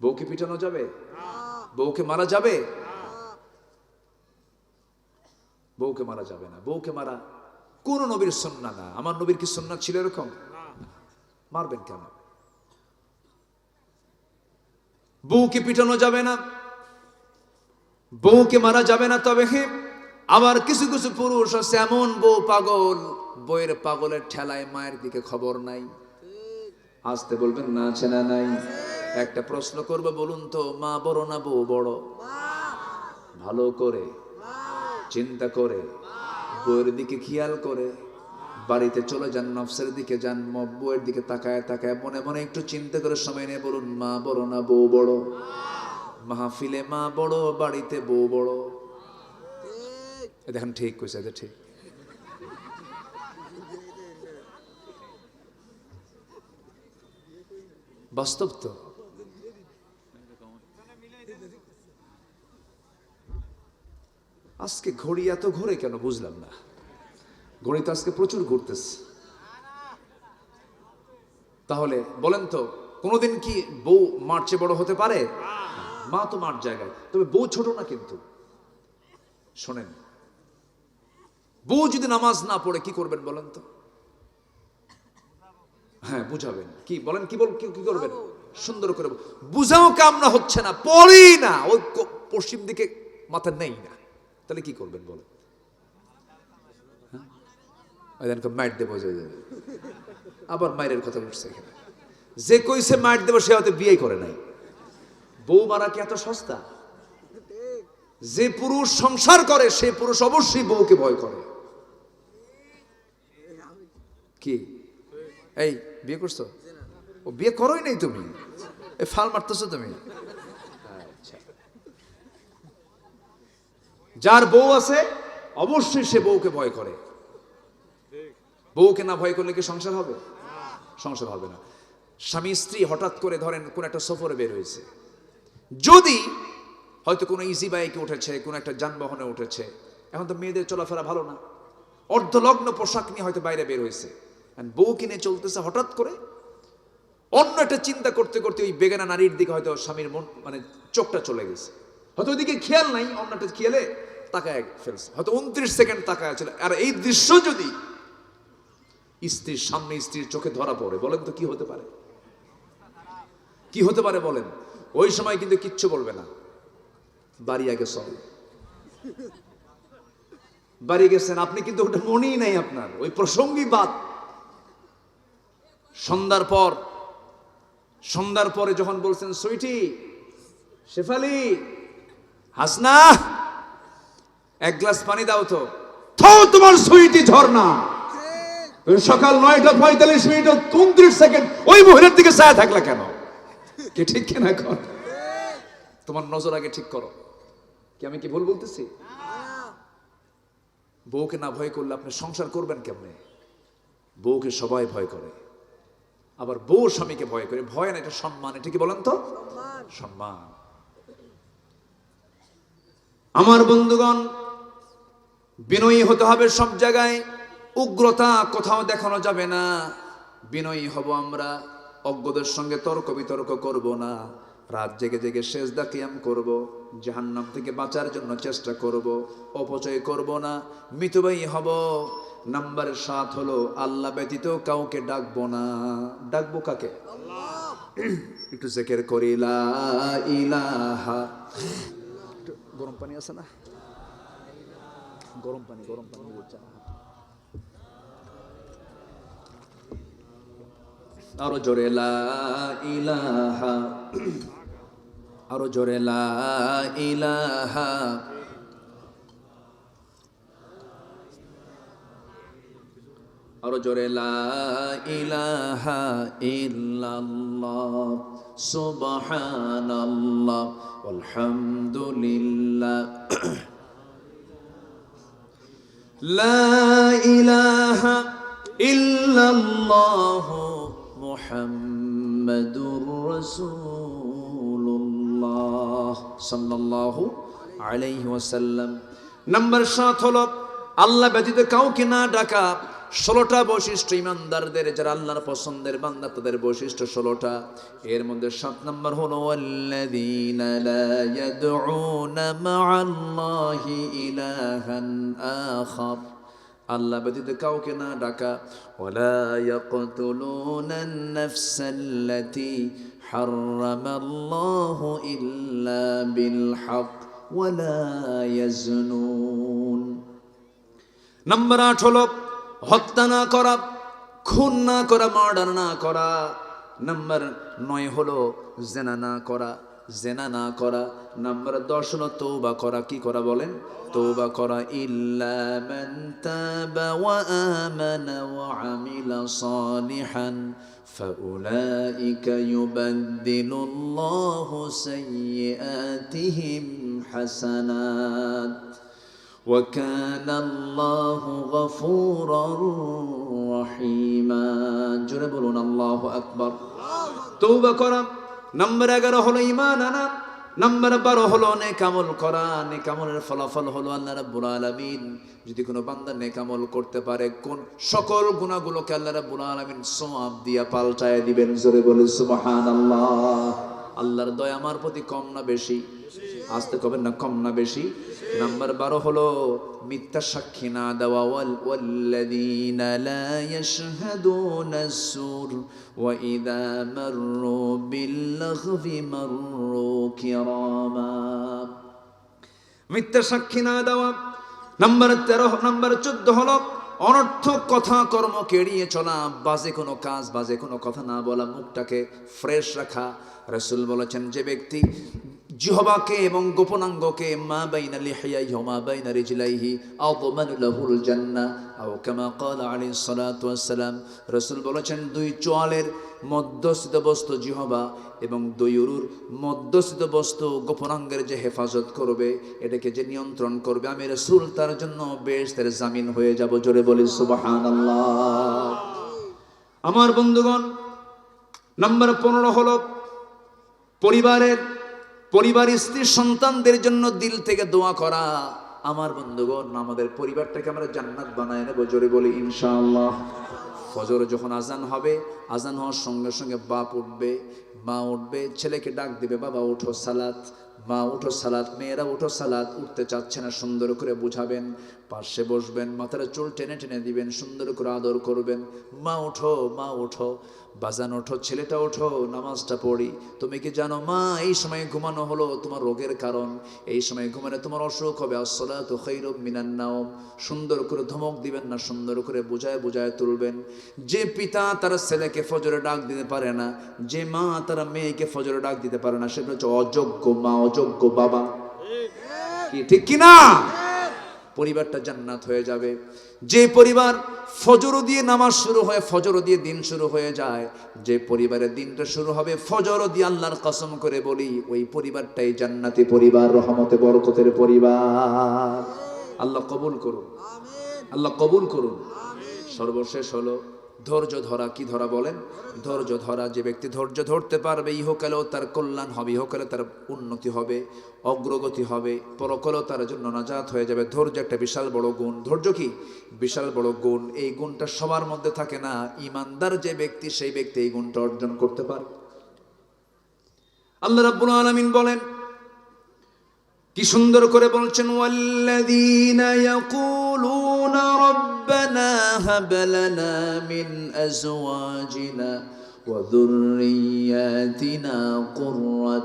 বউকে পিটানো যাবে? বউকে মারা যাবে? বউকে মারা যাবে না। বউকে মারা কোন নবীর সন্না না। আমার নবীর কি সন্না ছিল এরকম? মারবেন কেন? বউকে পিটানো যাবে না। বউকে মারা যাবে না তবে হে, আবার কিছু কিছু পুরুষ আছে, এমন বউ পাগল বইয়ের পাগলের ঠেলায় মায়ের দিকে খবর নাই। আসতে বলবেন না আছে না নাই। একটা প্রশ্ন করব, বলুন তো, মা বড় না বউ বড়? ভালো করে, চিন্তা করে, বউয়ের দিকে খেয়াল করে, বাড়িতে চলে যান, নফসের দিকে যান বউয়ের দিকে তাকায় তাকায়, মনে মনে একটু চিন্তা করে সময় নিয়ে বলুন, মা বড় না বউ বড়? মাহফিলে মা বড়, বাড়িতে বউ বড়? দেখেন, ঠিক কইছে এটা ঠিক। বাস্তব তো? আজকে ঘড়ি এত ঘোরে কেন বুঝলাম না। ঘড়ি তো আজকে প্রচুর ঘুরতেছে। তাহলে বলেন তো, কোনোদিন কি বউ মার বড় হতে পারে? মা তো মার জায়গায়, তবে বউ ছোট না কিন্তু। শোনেন, বউ যদি নামাজ না পড়ে কি করবেন বলেন তো? হ্যাঁ বুঝাবেন। কি বলেন, কি বল কি করবেন? সুন্দর করে বুঝাও কামনা হচ্ছে না, পড়ি না। ওই পশ্চিম দিকে মাথা নেই না। তাহলে কি করবেন বলেন? হ্যাঁ? মাইট দেবো। আবার মায়ের কথা উঠছে এখানে। যে কইছে মাইট দেবো, সে হয়তো বিয়ে করে নাই। বউ মারা কি এত সস্তা? যে পুরুষ সংসার করে, সে পুরুষ অবশ্যই বউকে ভয় করে। কি? এই, বিয়ে করছ? ও বিয়ে করোই নাই তুমি। এ ফাল মারতেছো তুমি। যার বউ আছে, অবশ্যই সে বউকে ভয় করে। বউকে না ভয় করলে কি সংসার হবে? সংসার হবে না। স্বামী স্ত্রী হঠাৎ করে ধরেন কোন একটা সফরে বের হয়েছে। যদি হয়তো কোনো ইজি বাইকে উঠেছে, কোনো একটা যানবাহনে উঠেছে, এখন তো মেয়েদের চলাফেরা ভালো না। অর্ধলগ্ন পোশাক নিয়ে হয়তো বাইরে বের হয়েছে। বউ কিনে চলতেছে হঠাৎ করে অন্য একটা চিন্তা করতে করতে ওই বেগানা নারীর দিকে হয়তো স্বামীর মন মানে চোখটা চলে গেছে। হয়তো ওইদিকে খেয়াল নাই অন্য একটা খেয়ালে তাকায় ফেলছে। হয়তো উনত্রিশ সেকেন্ড তাকায় ছিল। আর এই দৃশ্য যদি স্ত্রীর সামনে স্ত্রীর চোখে ধরা পড়ে, বলেন তো কি হতে পারে? কি হতে পারে বলেন? ওই সময় কিন্তু কিচ্ছু বলবে না। বাড়ি আগে চল। বাড়ি গেছেন, আপনি কিন্তু ওটা মনেই নাই আপনার। ওই প্রসঙ্গই বাদ। সন্ধ্যার পর, সন্ধ্যার পরে যখন বলছেন, সুইটি, শেফালি হাসনা এক গ্লাস পানি দাও তো। থো তোমার সুইটি ঝর্ণা। সকাল নয়টা পঁয়তাল্লিশ মিনিট উনত্রিশ সেকেন্ড ওই মহিলার দিকে ছায়া থাকলা কেন? কে ঠিক কিনা এখন? তোমার নজর আগে ঠিক করো। কি আমি কি ভুল বলতেছি? বউকে না ভয় করলে আপনি সংসার করবেন কেমনে? বউকে সবাই ভয় করে। আবার বউ স্বামীকে ভয় করে। ভয় না এটা সম্মান। এটা কি বলেন তো? সম্মান। আমার বন্ধুগণ বিনয়ী হতে হবে সব জায়গায় উগ্রতা কোথাও দেখানো যাবে না। বিনয়ী হব আমরা অজ্ঞদের সঙ্গে তর্ক বিতর্ক করব না। রাত জেগে জেগে শেষ দাকিয়াম করব জাহান্নাম থেকে বাঁচার জন্য চেষ্টা করব অপচয় করব না মিতবাই হব। নাম্বার সাত হলো আল্লাহ ব্যতীত কাউকে ডাকবো না। ডাকবো কাকে? একটু জেকের করি লা ইলাহা গরম পানি আছে না? গরম পানি গরম পানি বলছে আরও জোরে ইলাহা, আরও জোরে ইলাহা। আরও জোরে ইলাহা ইল্লাল্লাহ, সুবহানাল্লাহ। আল্লাহ আলহামদুলিল্লাহ লা ইলাহা ইল্লাল্লাহ মুহাম্মাদুর আলাইহি ওয়াসাল্লাম। নাম্বার 7 হলো, আল্লাহ ব্যতীত কাউকে না ডাকা। ষোলোটা বৈশিষ্ট্য ইমানদারদের যারা আল্লাহর পছন্দের বান্দা তাদের বৈশিষ্ট্য ষোলোটা এর মধ্যে সাত নম্বর হলো والذين لا يدعون مع الله إلها آخر আল্লাহ ব্যতীত কাউকে না ডাকা ولا يقتلون النفس التي حرم الله إلا بالحق ولا يزنون নাম্বার আট হলো হত্যা না করা, খুন না করা, মার্ডার না করা। নাম্বার নয় হলো জেনা না করা, জেনা না করা। নাম্বার দশ হলো তৌবা করা, কি করা বলেন? তৌবা করা। ইল্লামান তাবা ওয়া আমানা ওয়া আমিলা হাসানাত। وكان الله غفورا رحيما জোরে বলুন আল্লাহু আকবার তৌবা করা নাম্বার এগারো হলো ইমান আনা নাম্বার বারো হলো নেকামল করা নেকামলের ফলাফল হলো আল্লাহ রাব্বুল আলামিন যদি কোনো বান্দা নেকামল করতে পারে কোন সকল গুণাগুলোকে আল্লাহ রাব্বুল আলামিন সওয়াব দিয়া পাল্টায় দিবেন জোরে বলে সুবহানাল্লাহ আল্লাহর দয়া আমার প্রতি কম না বেশি আসতে কবেন না কম না বেশি নাম্বার বারো হলো মিথ্যা সাক্ষী না দেওয়া ওয়াল ওয়াল্লাযীনা লা ইয়াশহাদুনা السُّرَّ وَإِذَا مَرُّوا بِاللَّغْوِ مَرُّوا كِرَامًا মিথ্যা সাক্ষী না দেওয়া নাম্বার তেরো নাম্বার চোদ্দ হলো অনর্থক কথা কর্মকে এড়িয়ে চলা বাজে কোনো কাজ বাজে কোনো কথা না বলা মুখটাকে ফ্রেশ রাখা রসুল বলেছেন যে ব্যক্তি জিহবাকে এবং গোপনাঙ্গকে, মা বাইনা লিহিয়াইহি মা বাইনা রিজলাইহি আযমানু লাহুল জান্নাহ। আও কামা ক্বালা আলাইহিস সালাতু ওয়াসসালাম। রাসূল বলেছেন, দুই চোয়ালের মধ্যস্থিত বস্তু জিহবা এবং দুই উরুর মধ্যস্থিত বস্তু গোপনাঙ্গের যে হেফাজত করবে, এটাকে যে নিয়ন্ত্রণ করবে, আমি রাসূল তার জন্য বেশ তার জামিন হয়ে যাব, জোরে বলি সুবহানাল্লাহ। আমার বন্ধুগণ, নাম্বার পনেরো হলো পরিবারের পরিবার স্ত্রী সন্তানদের জন্য দিল থেকে দোয়া করা। আমার বন্ধুগণ, আমাদের পরিবারটাকে আমরা জান্নাত বানায় নেব, জোরে বলি ইনশাআল্লাহ। ফজর যখন আজান হবে, আজান হওয়ার সঙ্গে সঙ্গে বাপ উঠবে, মা উঠবে, ছেলেকে ডাক দেবে, বাবা উঠো সালাত, মা উঠো সালাত, মেয়েরা উঠো সালাত, উঠতে চাচ্ছে না, সুন্দর করে বুঝাবেন। পাশে বসবেন, মাথার চুল টেনে টেনে দিবেন, সুন্দর করে আদর করবেন। মা উঠো মা, ওঠো, বাজান, ওঠো, ছেলেটা, ওঠো, নামাজটা পড়ি। তুমি কি জানো, মা, এই সময় ঘুমানো হলো তোমার রোগের কারণ। এই সময় ঘুমালে তোমার অসুখ হবে। আসলা তো খৈরব মিনান নাওম। সুন্দর করে ধমক দিবেন না, সুন্দর করে বোঝায় বুঝায় তুলবেন। যে পিতা তার ছেলেকে ফজরে ডাক দিতে পারে না, যে মা তারা মেয়েকে ফজরে ডাক দিতে পারে না, সেটা হচ্ছে অযোগ্য মা, অযোগ্য বাবা। কি, ঠিক কি না পরিবারটা জান্নাত হয়ে যাবে। যে পরিবার ফজর দিয়ে নামাজ শুরু হয় ফজর দিয়ে দিন শুরু হয়ে যায়। যে পরিবারের দিনটা শুরু হবে ফজর দিয়ে আল্লাহর কসম করে বলি ওই পরিবারটাই জান্নাতি পরিবার রহমতে বরকতের পরিবার। আল্লাহ কবুল করুন। আল্লাহ কবুল করুন। সর্বশেষ হলো ধৈর্য ধরা, কি ধরা বলেন? ধৈর্য ধরা, যে ব্যক্তি ধৈর্য ধরতে পারবে, ইহকালেও তার কল্যাণ হবে, ইহকালে তার উন্নতি হবে, অগ্রগতি হবে, পরকালেও তার জন্য নাজাত হয়ে যাবে। ধৈর্য একটা বিশাল বড় গুণ। ধৈর্য কি? বিশাল বড় গুণ। এই গুণটা সবার মধ্যে থাকে না। ইমানদার যে ব্যক্তি, সেই ব্যক্তি এই গুণটা অর্জন করতে পারে। আল্লাহ রাব্বুল আলামিন বলেন কি সুন্দর করে বলছেন ওয়াল্লাযীনা ইয়াকুলুনা রাব্বানা হাব লানা মিন আজওয়াজিনা ওয়া যুররিয়াতিনা কুররাত